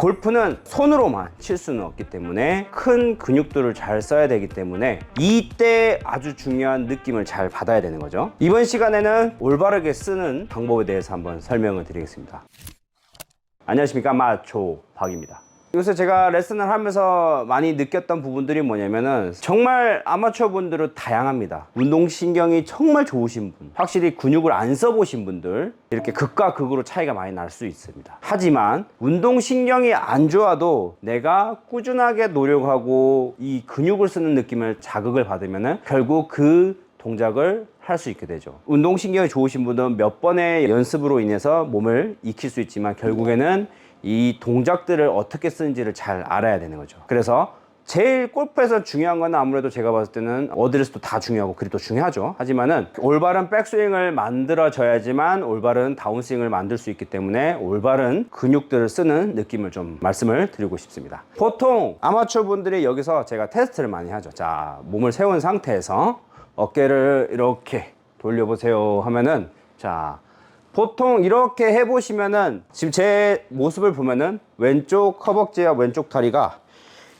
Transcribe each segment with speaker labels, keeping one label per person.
Speaker 1: 골프는 손으로만 칠 수는 없기 때문에 큰 근육들을 잘 써야 되기 때문에 이때 아주 중요한 느낌을 잘 받아야 되는 거죠. 이번 시간에는 올바르게 쓰는 방법에 대해서 한번 설명을 드리겠습니다. 안녕하십니까 마초 박입니다. 요새 제가 레슨을 하면서 많이 느꼈던 부분들이 뭐냐면은 정말 아마추어 분들은 다양합니다. 운동신경이 정말 좋으신 분, 확실히 근육을 안 써보신 분들, 이렇게 극과 극으로 차이가 많이 날 수 있습니다. 하지만 운동신경이 안 좋아도 내가 꾸준하게 노력하고 이 근육을 쓰는 느낌을 자극을 받으면은 결국 그 동작을 할수 있게 되죠. 운동신경이 좋으신 분은 몇 번의 연습으로 인해서 몸을 익힐 수 있지만 결국에는 이 동작들을 어떻게 쓰는지를 잘 알아야 되는 거죠. 그래서 제일 골프에서 중요한 건 아무래도 제가 봤을 때는 어드레스도 다 중요하고 그립도 중요하죠. 하지만은 올바른 백스윙을 만들어져야지만 올바른 다운스윙을 만들 수 있기 때문에 올바른 근육들을 쓰는 느낌을 좀 말씀을 드리고 싶습니다. 보통 아마추어 분들이 여기서 제가 테스트를 많이 하죠. 자, 몸을 세운 상태에서 어깨를 이렇게 돌려보세요 하면은 자, 보통 이렇게 해보시면은 지금 제 모습을 보면은 왼쪽 허벅지와 왼쪽 다리가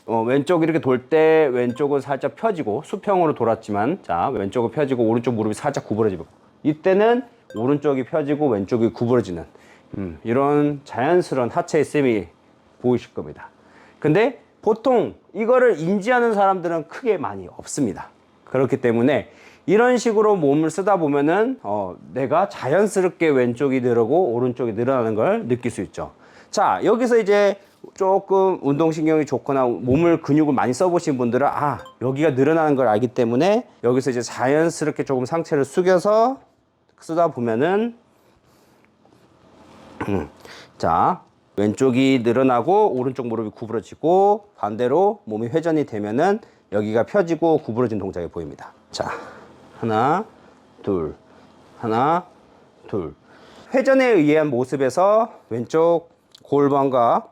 Speaker 1: 어, 왼쪽 이렇게 돌 때 왼쪽은 살짝 펴지고 수평으로 돌았지만 자 왼쪽은 펴지고 오른쪽 무릎이 살짝 구부러지고 이때는 오른쪽이 펴지고 왼쪽이 구부러지는 음, 이런 자연스러운 하체의 셈이 보이실 겁니다. 근데 보통 이거를 인지하는 사람들은 크게 많이 없습니다. 그렇기 때문에 이런 식으로 몸을 쓰다 보면은 어, 내가 자연스럽게 왼쪽이 늘고 오른쪽이 늘어나는 걸 느낄 수 있죠. 자 여기서 이제 조금 운동신경이 좋거나 몸을 근육을 많이 써보신 분들은 아 여기가 늘어나는 걸 알기 때문에 여기서 이제 자연스럽게 조금 상체를 숙여서 쓰다 보면은 음, 자 왼쪽이 늘어나고 오른쪽 무릎이 구부러지고 반대로 몸이 회전이 되면은 여기가 펴지고 구부러진 동작이 보입니다. 자 하나 둘 하나 둘 회전에 의한 모습에서 왼쪽 골반과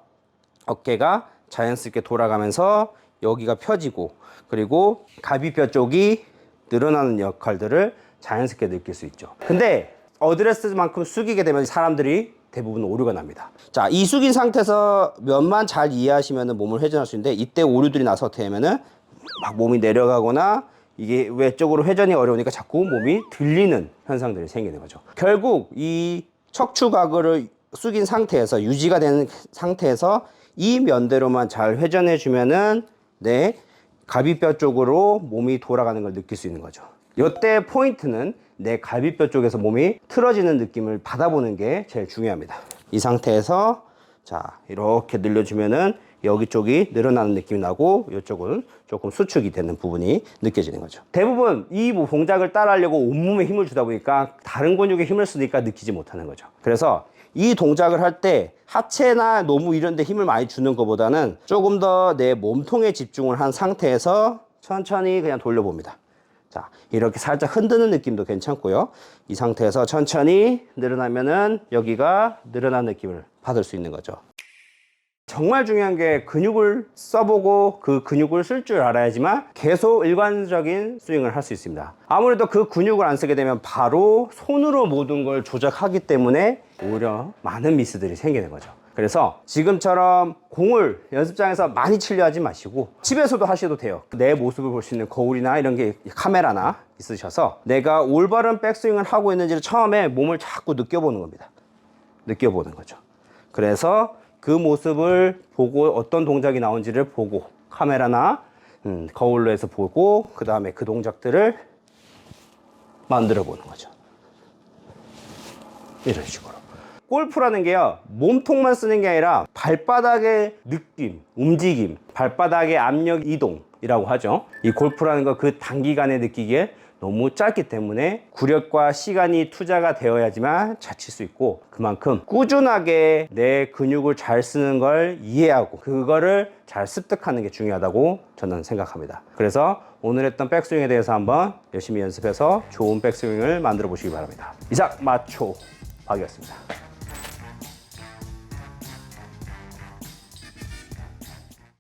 Speaker 1: 어깨가 자연스럽게 돌아가면서 여기가 펴지고 그리고 갈비뼈 쪽이 늘어나는 역할들을 자연스럽게 느낄 수 있죠. 근데 어드레스만큼 숙이게 되면 사람들이 대부분 오류가 납니다. 자, 이 숙인 상태에서 면만 잘 이해하시면 몸을 회전할 수 있는데 이때 오류들이 나서 하면은 막 몸이 내려가거나 이게 외쪽으로 회전이 어려우니까 자꾸 몸이 들리는 현상들이 생기는 거죠. 결국 이 척추각을 숙인 상태에서 유지가 되는 상태에서 이 면대로만 잘 회전해 주면은 내 갈비뼈 쪽으로 몸이 돌아가는 걸 느낄 수 있는 거죠. 이때 포인트는 내 갈비뼈 쪽에서 몸이 틀어지는 느낌을 받아보는 게 제일 중요합니다. 이 상태에서 자 이렇게 늘려주면은 여기 쪽이 늘어나는 느낌이 나고 이쪽은 조금 수축이 되는 부분이 느껴지는 거죠. 대부분 이 동작을 따라하려고 온몸에 힘을 주다 보니까 다른 근육에 힘을 쓰니까 느끼지 못하는 거죠. 그래서 이 동작을 할 때 하체나 노무 이런 데 힘을 많이 주는 것보다는 조금 더 내 몸통에 집중을 한 상태에서 천천히 그냥 돌려봅니다. 자, 이렇게 살짝 흔드는 느낌도 괜찮고요. 이 상태에서 천천히 늘어나면은 여기가 늘어난 느낌을 받을 수 있는 거죠. 정말 중요한 게 근육을 써보고 그 근육을 쓸 줄 알아야지만 계속 일관적인 스윙을 할 수 있습니다. 아무래도 그 근육을 안 쓰게 되면 바로 손으로 모든 걸 조작하기 때문에 오히려 많은 미스들이 생기는 거죠. 그래서 지금처럼 공을 연습장에서 많이 치려 하지 마시고 집에서도 하셔도 돼요. 내 모습을 볼 수 있는 거울이나 이런 게 카메라나 있으셔서 내가 올바른 백스윙을 하고 있는지를 처음에 몸을 자꾸 느껴보는 겁니다. 느껴보는 거죠. 그래서 그 모습을 보고 어떤 동작이 나온지를 보고 카메라나 음, 거울로 해서 보고 그 다음에 그 동작들을 만들어 보는 거죠. 이런 식으로. 골프라는 게요, 몸통만 쓰는 게 아니라 발바닥의 느낌, 움직임, 발바닥의 압력 이동이라고 하죠. 이 골프라는 거 그 단기간에 느끼기에 너무 짧기 때문에 구력과 시간이 투자가 되어야지만 잘 칠 수 있고 그만큼 꾸준하게 내 근육을 잘 쓰는 걸 이해하고 그거를 잘 습득하는 게 중요하다고 저는 생각합니다. 그래서 오늘 했던 백스윙에 대해서 한번 열심히 연습해서 좋은 백스윙을 만들어 보시기 바랍니다. 이상 마초 박이었습니다.